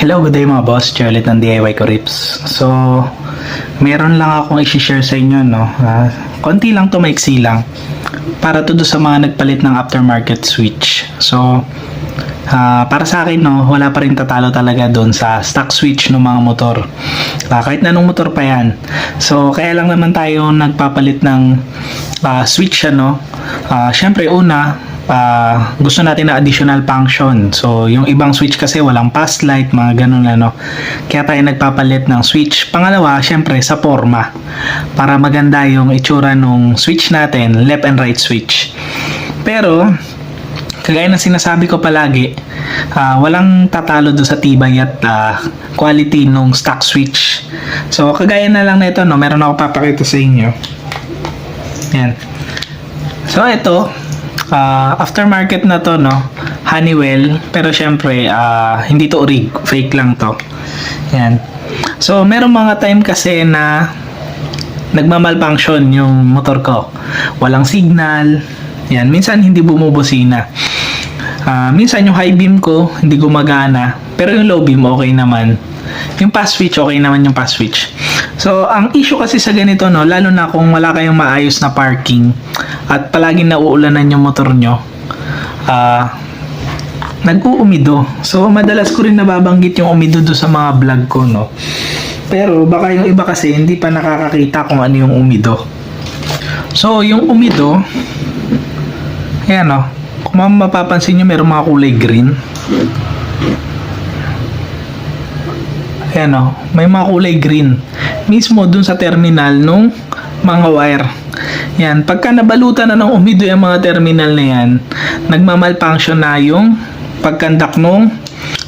Hello, good day mga boss. Charlotte ng DIY ko Rips. So, meron lang akong i-share sa inyo, no? Ah, konti lang to, maiksi lang. Para to do sa mga nagpalit ng aftermarket switch. So, ah, para sa akin, no, wala pa rin tatalo talaga doon sa stock switch ng mga motor. Ah, kahit na anong motor pa yan. So, kaya lang naman tayo nagpapalit ng ah, switch, ano? Ah, Siyempre, una, ah, gusto natin na additional function. So, yung ibang switch kasi walang pass light, mga ganun ano. Kaya tayo nagpapalit ng switch. Pangalawa, syempre sa forma. Para maganda yung itsura nung switch natin, left and right switch. Pero, kagaya ng sinasabi ko palagi, ah, walang tatalo do sa tibay at ah, quality nung stock switch. So, kagaya na lang na ito, no, meron ako papakita sa inyo. Yan. So, ito, ah, aftermarket na to, no? Honeywell. Pero, syempre, ah, hindi to orig. Fake lang to. Yan. So, meron mga time kasi na nagmamalfunction yung motor ko. Walang signal. Yan. Minsan, hindi bumubusina. Ah, minsan, yung high beam ko, hindi gumagana. Pero yung low beam, okay naman. Yung pass switch, okay naman yung pass switch. So, ang issue kasi sa ganito, no, lalo na kung wala kayong maayos na parking at palaging nauulanan yung motor nyo, ah, nag-uumido. So, madalas ko rin nababanggit yung umido do sa mga vlog ko, no. Pero, baka yung iba kasi hindi pa nakakakita kung ano yung umido. So, yung umido, ayan, no. Kung mapapansin nyo, meron mga kulay green. Ayan o, may mga kulay green. Mismo dun sa terminal nung mga wire. Yan, pagka nabalutan na ng umido yung mga terminal na yan, nagmamalfunction na yung pagkandak nung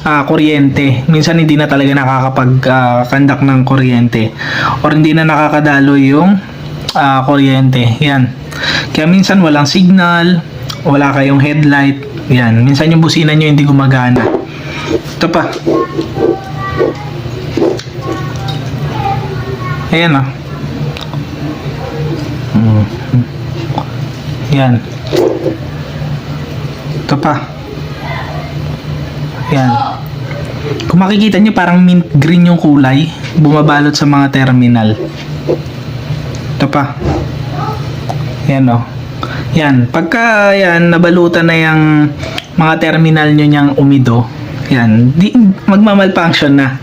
ah, kuryente. Minsan hindi na talaga nakakapagkandak ng kuryente. Or hindi na nakakadalo yung ah, kuryente. Yan. Kaya minsan walang signal, wala kayong headlight. Yan. Minsan yung busina nyo hindi gumagana. Ito pa. Ayan ah. Mm. Yan. Ito pa. Yan. Kung makikita nyo parang mint green yung kulay, bumabalot sa mga terminal. Ito pa. Yan oh. Yan. Pagka yan, nabalutan na yung mga terminal nyo niyang umido, yan, di, magmamalfunction na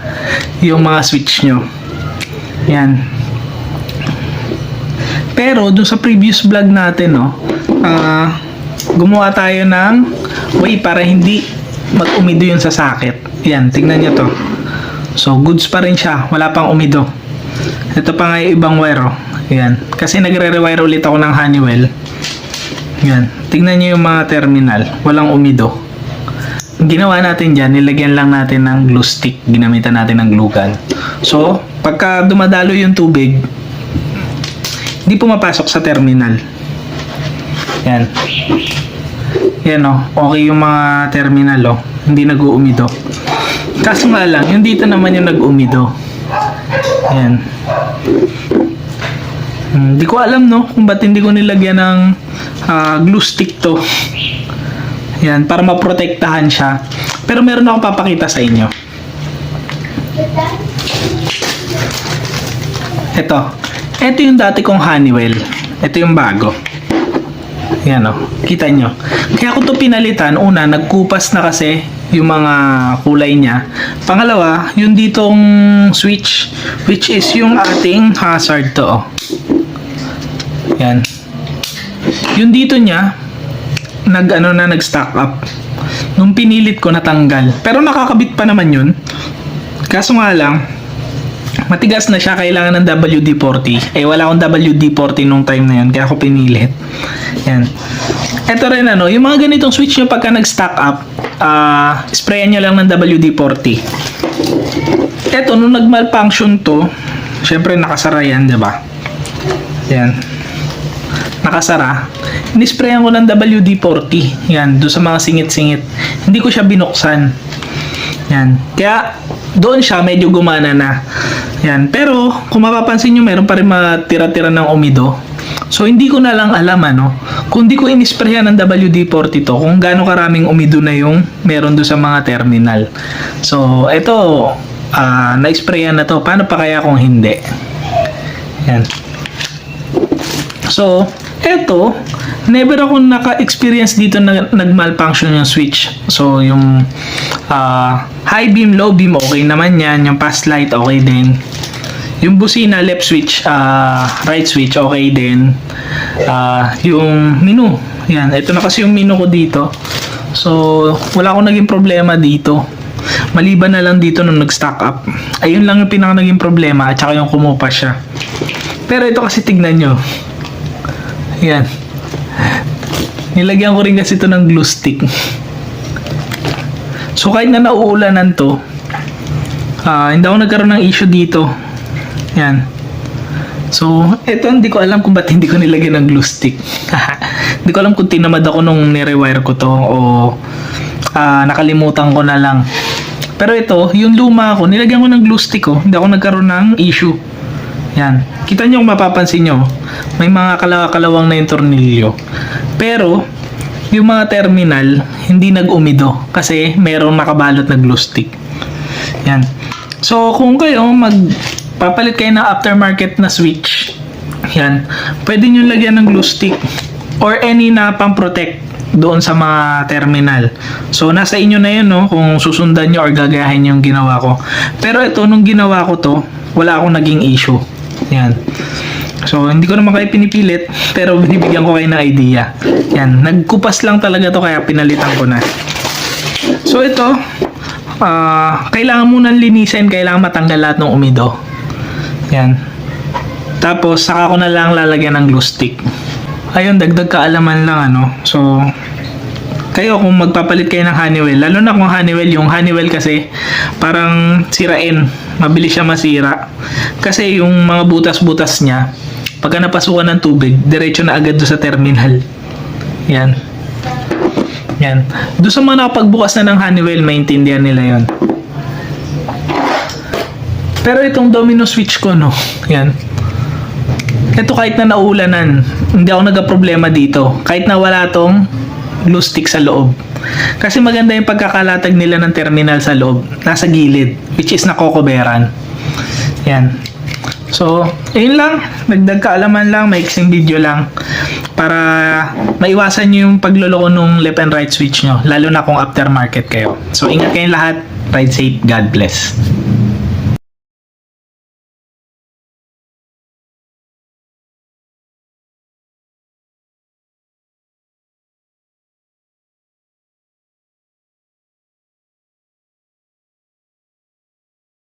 yung mga switch nyo. Yan. Pero doon sa previous vlog natin, no, ah, gumawa tayo ng way para hindi mag-umido yun sa sakit. Yan, tingnan nyo to. So, goods pa rin siya. Wala pang umido. Ito pa nga yung ibang wire, oh. Yan. Kasi nagre-rewire ulit ako ng Honeywell. Yan. Tingnan nyo yung mga terminal. Walang umido. Ginawa natin dyan, nilagyan lang natin ng glue stick. Ginamitan natin ng glue gun. So, pagka dumadalo yung tubig, hindi pumapasok sa terminal. Yan. Yan o. Okay yung mga terminal o. Hindi nag-uumido. Kaso nga lang, yung dito naman yung nag-umido. Yan. Hmm, Hindi ko alam no kung ba't hindi ko nilagyan ng ah, glue stick to. Yan, para maprotektahan siya. Pero meron akong papakita sa inyo. Ito. Ito yung dati kong Honeywell. Ito yung bago. Yan o. Kita nyo. Kaya ko to pinalitan. Una, nagkupas na kasi yung mga kulay niya. Pangalawa, yung ditong switch, which is yung ating hazard to. Oh. Yan. Yung dito niya, nag ano na nag-stack up. Nung pinilit ko natanggal. Pero nakakabit pa naman yun. Kaso nga lang, matigas na siya, kailangan ng WD-40. Eh, wala akong WD-40 nung time na yun, kaya ako pinilit. Yan. Ito rin ano, yung mga ganitong switch nyo pagka nag-stack up, ah sprayan nyo lang ng WD-40. Ito, nung nag-malfunction to, syempre nakasara yan, di ba? Yan. Nakasara. Nisprayan ko ng WD-40. Yan, doon sa mga singit-singit. Hindi ko siya binuksan. Yan. Kaya, doon siya medyo gumana na. Yan. Pero, kung mapapansin nyo, meron pa rin mga tira-tira ng umido. So hindi ko na lang alam ano, kung di ko inisprayan ng WD-40 to, kung gaano karaming umido na yung meron do sa mga terminal. So ito, ah na-sprayan na to. Paano pa kaya kung hindi? Yan. So, eto, never ako naka-experience dito na nag-malfunction yung switch. So, yung ah, high beam, low beam, okay naman yan. Yung fast light, okay din. Yung busina, left switch, ah, right switch, okay din. Ah, yung menu, yan. Ito na kasi yung menu ko dito. So, wala akong naging problema dito. Maliban na lang dito nung nag-stack up. Ayun lang yung pinaka naging problema at saka yung kumupa siya. Pero ito kasi tignan nyo. Yan. Nilagyan ko rin kasi ito ng glue stick. So kahit na nauulanan to, ah hindi ako nagkaroon ng issue dito. Yan. So, eto hindi ko alam kung ba't hindi ko nilagyan ng glue stick. hindi ko alam kung tinamad ako nung nirewire ko to o ah, nakalimutan ko na lang. Pero ito, yung luma ko, nilagyan ko ng glue stick ko. Hindi ako nagkaroon ng issue. Yan. Kita nyo kung mapapansin nyo, may mga kalawa-kalawang na yung tornilyo. Pero, yung mga terminal, hindi nag-umido kasi merong nakabalot na glue stick. Yan. So, kung kayo magpapalit kayo ng aftermarket na switch, yan, pwede nyo lagyan ng glue stick or any na pang-protect doon sa mga terminal. So, nasa inyo na yun, no? Kung susundan nyo or gagayahin yung ginawa ko. Pero ito, nung ginawa ko to, wala akong naging issue. Yan. So, hindi ko naman kayo pinipilit, pero binibigyan ko kayo ng idea. Yan. Nagkupas lang talaga to, kaya pinalitan ko na. So, ito, ah, kailangan munang linisin, kailangan matanggal lahat ng umido. Yan. Tapos, saka ko na lang lalagyan ng glue stick. Ayun, dagdag kaalaman lang, ano. So, kayo kung magpapalit kayo ng Honeywell, lalo na kung Honeywell, yung Honeywell kasi parang sirain, mabilis siya masira. Kasi yung mga butas-butas niya, pagka napasukan ng tubig, diretso na agad do sa terminal. Yan. Yan. Doon sa mga nakapagbukas na ng Honeywell, maintindihan nila yon. Pero itong domino switch ko, no? Yan. Ito kahit na naulanan, hindi ako nagka-problema dito. Kahit na wala tong glue stick sa loob. Kasi maganda yung pagkakalatag nila ng terminal sa loob. Nasa gilid, which is nakokoberan. Yan. So, ayun lang. Nagdag kaalaman lang, maiksing video lang. Para maiwasan nyo yung pagluloko nung left and right switch nyo. Lalo na kung aftermarket kayo. So, ingat kayong lahat. Ride safe. God bless.